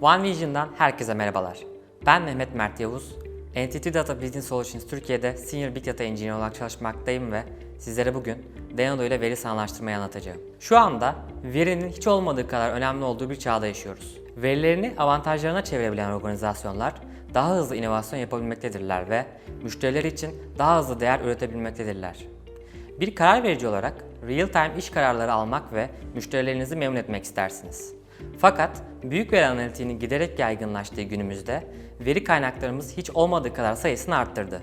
OneVision'dan herkese merhabalar. Ben Mehmet Mert Yavuz. Entity Data Business Solutions Türkiye'de Senior Big Data Engineer olarak çalışmaktayım ve sizlere bugün Denodo ile veri sağlamlaştırmayı anlatacağım. Şu anda verinin hiç olmadığı kadar önemli olduğu bir çağda yaşıyoruz. Verilerini avantajlarına çevirebilen organizasyonlar daha hızlı inovasyon yapabilmektedirler ve müşteriler için daha hızlı değer üretebilmektedirler. Bir karar verici olarak real-time iş kararları almak ve müşterilerinizi memnun etmek istersiniz. Fakat büyük veri analitiğinin giderek yaygınlaştığı günümüzde veri kaynaklarımız hiç olmadığı kadar sayısını arttırdı.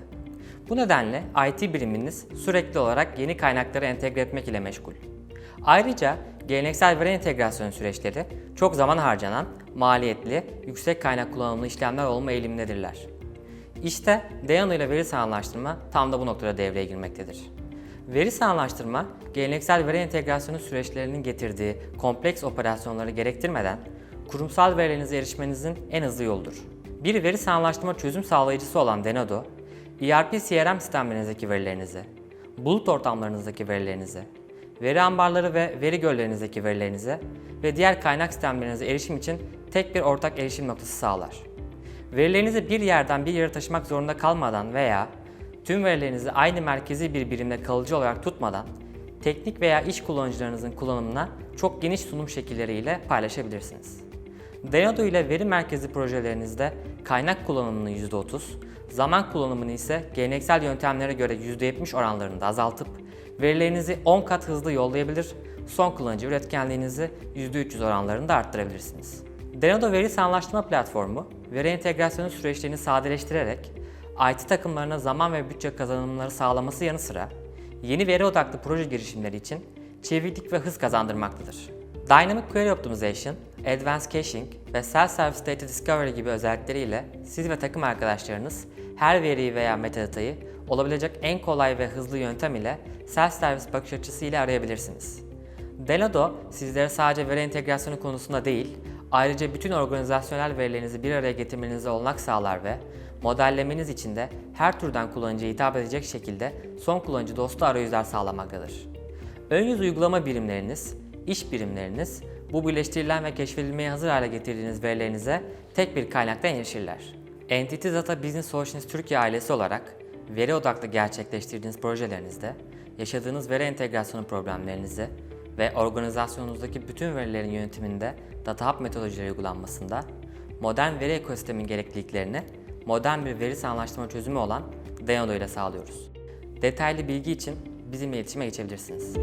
Bu nedenle IT biriminiz sürekli olarak yeni kaynakları entegre etmek ile meşgul. Ayrıca geleneksel veri entegrasyon süreçleri çok zaman harcanan, maliyetli, yüksek kaynak kullanımlı işlemler olma eğilimindedirler. İşte Dayano ile veri sağlamlaştırma tam da bu noktada devreye girmektedir. Veri sağlamlaştırma, geleneksel veri entegrasyonu süreçlerinin getirdiği kompleks operasyonları gerektirmeden kurumsal verilerinize erişmenizin en hızlı yoludur. Bir veri sağlamlaştırma çözüm sağlayıcısı olan Denodo, ERP CRM sistemlerinizdeki verilerinizi, bulut ortamlarınızdaki verilerinizi, veri ambarları ve veri göllerinizdeki verilerinize ve diğer kaynak sistemlerinize erişim için tek bir ortak erişim noktası sağlar. Verilerinizi bir yerden bir yere taşımak zorunda kalmadan veya tüm verilerinizi aynı merkezi bir birimde kalıcı olarak tutmadan teknik veya iş kullanıcılarınızın kullanımına çok geniş sunum şekilleriyle paylaşabilirsiniz. Denodo ile veri merkezi projelerinizde kaynak kullanımını %30, zaman kullanımını ise geleneksel yöntemlere göre %70 oranlarında azaltıp verilerinizi 10 kat hızlı yollayabilir, son kullanıcı üretkenliğinizi %300 oranlarında arttırabilirsiniz. Denodo Veri Sağlamlaştırma Platformu, veri entegrasyonu süreçlerini sadeleştirerek IT takımlarına zaman ve bütçe kazanımları sağlaması yanı sıra yeni veri odaklı proje girişimleri için çeviklik ve hız kazandırmaktadır. Dynamic Query Optimization, Advanced Caching ve Self-Service Data Discovery gibi özellikleriyle siz ve takım arkadaşlarınız her veriyi veya metadatayı olabilecek en kolay ve hızlı yöntem ile self-service bakış açısı ile arayabilirsiniz. Denodo sizlere sadece veri entegrasyonu konusunda değil, ayrıca bütün organizasyonel verilerinizi bir araya getirmenize olanak sağlar ve modellemeniz için de her türden kullanıcıya hitap edecek şekilde son kullanıcı dostu arayüzler sağlamaktadır. Ön yüz uygulama birimleriniz, iş birimleriniz bu birleştirilen ve keşfedilmeye hazır hale getirdiğiniz verilerinize tek bir kaynaktan erişirler. Entity Data Business Solutions Türkiye ailesi olarak veri odaklı gerçekleştirdiğiniz projelerinizde yaşadığınız veri entegrasyonu problemlerinizi ve organizasyonunuzdaki bütün verilerin yönetiminde Data Hub metodolojileri uygulanmasında modern veri ekosistemin gerekliliklerini modern bir veri sağlamlaştırma çözümü olan Denodo ile sağlıyoruz. Detaylı bilgi için bizimle iletişime geçebilirsiniz.